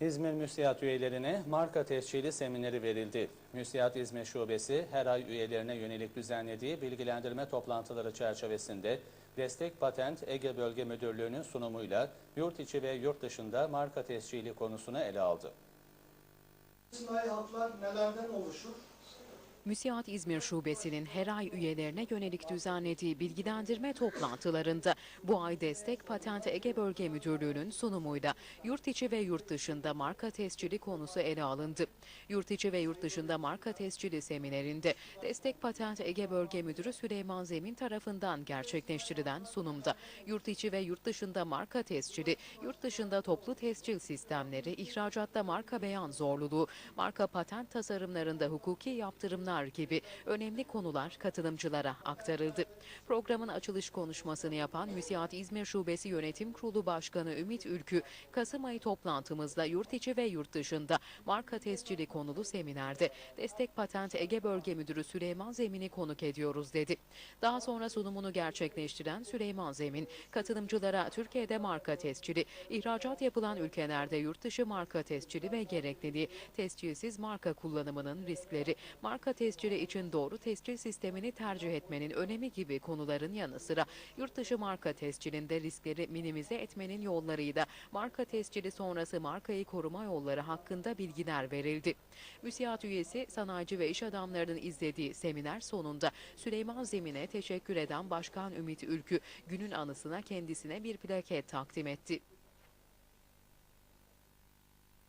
İzmir Müsiyat üyelerine marka tescili semineri verildi. Müsiyat İzmir Şubesi her ay üyelerine yönelik düzenlediği bilgilendirme toplantıları çerçevesinde Destek Patent Ege Bölge Müdürlüğü'nün sunumuyla yurt içi ve yurt dışında marka tescili konusunu ele aldı. İsmail halklar nelerden oluşur? Müsiat İzmir Şubesi'nin her ay üyelerine yönelik düzenlediği bilgilendirme toplantılarında bu ay Destek Patent Ege Bölge Müdürlüğü'nün sunumuyla yurt içi ve yurt dışında marka tescili konusu ele alındı. Yurt içi ve yurt dışında marka tescili seminerinde Destek Patent Ege Bölge Müdürü Süleyman Zemin tarafından gerçekleştirilen sunumda yurt içi ve yurt dışında marka tescili, yurt dışında toplu tescil sistemleri, ihracatta marka beyan zorluluğu, marka patent tasarımlarında hukuki yaptırımlar gibi önemli konular katılımcılara aktarıldı. Programın açılış konuşmasını yapan Müsiat İzmir Şubesi Yönetim Kurulu Başkanı Ümit Ülkü, Kasım ayı toplantımızda yurt içi ve yurt dışında marka tescili konulu seminerde Destek Patent Ege Bölge Müdürü Süleyman Zemin'i konuk ediyoruz dedi. Daha sonra sunumunu gerçekleştiren Süleyman Zemin, katılımcılara Türkiye'de marka tescili, ihracat yapılan ülkelerde yurt dışı marka tescili ve gerekliliği, tescilsiz marka kullanımının riskleri, marka tescili için doğru tescil sistemini tercih etmenin önemi gibi konuların yanı sıra yurt dışı marka tescilinde riskleri minimize etmenin yollarıyla marka tescili sonrası markayı koruma yolları hakkında bilgiler verildi. Müsiat üyesi sanayici ve iş adamlarının izlediği seminer sonunda Süleyman Zemin'e teşekkür eden Başkan Ümit Ülkü günün anısına kendisine bir plaket takdim etti.